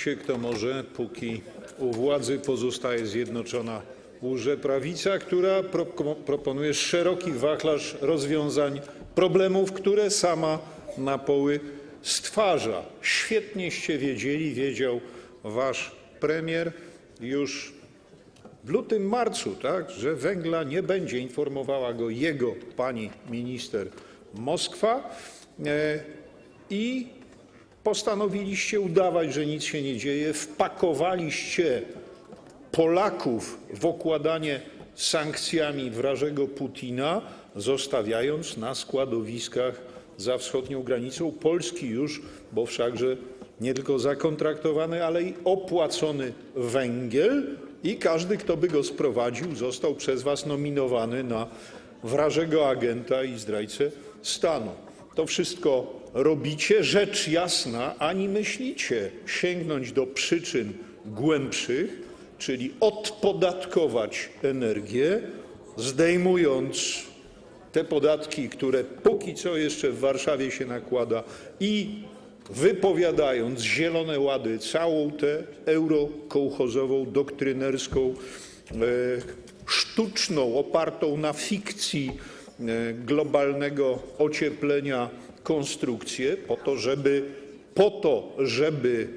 się kto może, póki u władzy pozostaje Zjednoczona Łże-Prawica, która pro- proponuje szeroki wachlarz rozwiązań problemów, które sama na poły stwarza. Świetnieście wiedzieli, wiedział wasz premier już w lutym, marcu, tak, że węgla nie będzie, informowała go jego pani minister Moskwa e, i postanowiliście udawać, że nic się nie dzieje, wpakowaliście Polaków w okładanie sankcjami wrażego Putina, zostawiając na składowiskach za wschodnią granicą Polski już, bo wszakże nie tylko zakontraktowany, ale i opłacony węgiel i każdy, kto by go sprowadził, został przez was nominowany na wrażego agenta i zdrajcę stanu. To wszystko robicie, rzecz jasna, ani myślicie sięgnąć do przyczyn głębszych, czyli odpodatkować energię, zdejmując te podatki, które póki co jeszcze w Warszawie się nakłada i wypowiadając zielone łady, całą tę eurokołchozową, doktrynerską, e, sztuczną, opartą na fikcji globalnego ocieplenia konstrukcję, po to, żeby, po to, żeby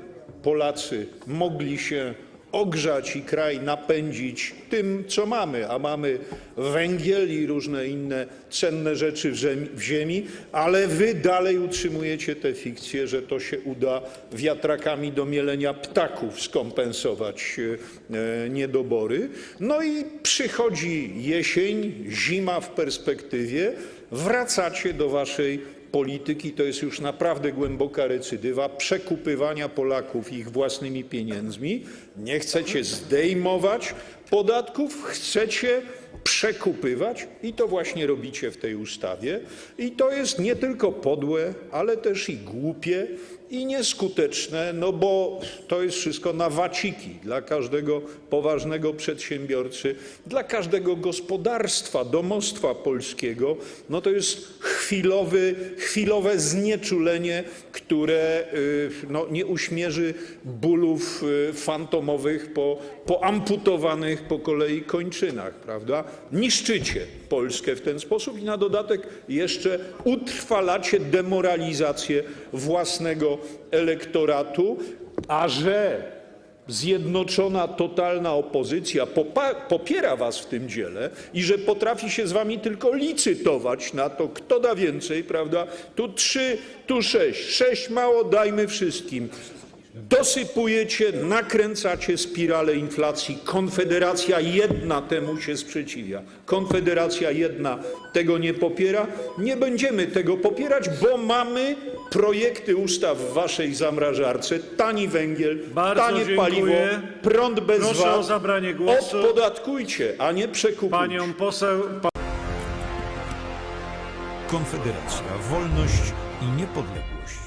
Polacy mogli się ogrzać i kraj napędzić tym, co mamy, a mamy węgiel i różne inne cenne rzeczy w ziemi, ale wy dalej utrzymujecie tę fikcję, że to się uda wiatrakami do mielenia ptaków skompensować e, niedobory. No i przychodzi jesień, zima w perspektywie, wracacie do waszej polityki to jest już naprawdę głęboka recydywa przekupywania Polaków ich własnymi pieniędzmi. Nie chcecie zdejmować podatków, chcecie przekupywać i to właśnie robicie w tej ustawie. I to jest nie tylko podłe, ale też i głupie i nieskuteczne, no bo to jest wszystko na waciki dla każdego poważnego przedsiębiorcy, dla każdego gospodarstwa, domostwa polskiego. No to jest chwilowy, chwilowe znieczulenie, które y, no, nie uśmierzy bólów y, fantomowych po, po amputowanych po kolei kończynach, prawda? Niszczycie Polskę w ten sposób i na dodatek jeszcze utrwalacie demoralizację własnego elektoratu, a że zjednoczona, totalna opozycja popiera was w tym dziele i że potrafi się z wami tylko licytować na to, kto da więcej, prawda? Tu trzy, tu sześć. Sześć mało, dajmy wszystkim. Dosypujecie, nakręcacie spiralę inflacji. Konfederacja jedna temu się sprzeciwia. Konfederacja jedna tego nie popiera. Nie będziemy tego popierać, bo mamy projekty ustaw w waszej zamrażarce. Tani węgiel, Bardzo tanie dziękuję. paliwo, prąd bez Proszę VAT. o zabranie głosu. Odpodatkujcie, a nie przekupujcie. Panią poseł. Konfederacja, wolność i niepodległość.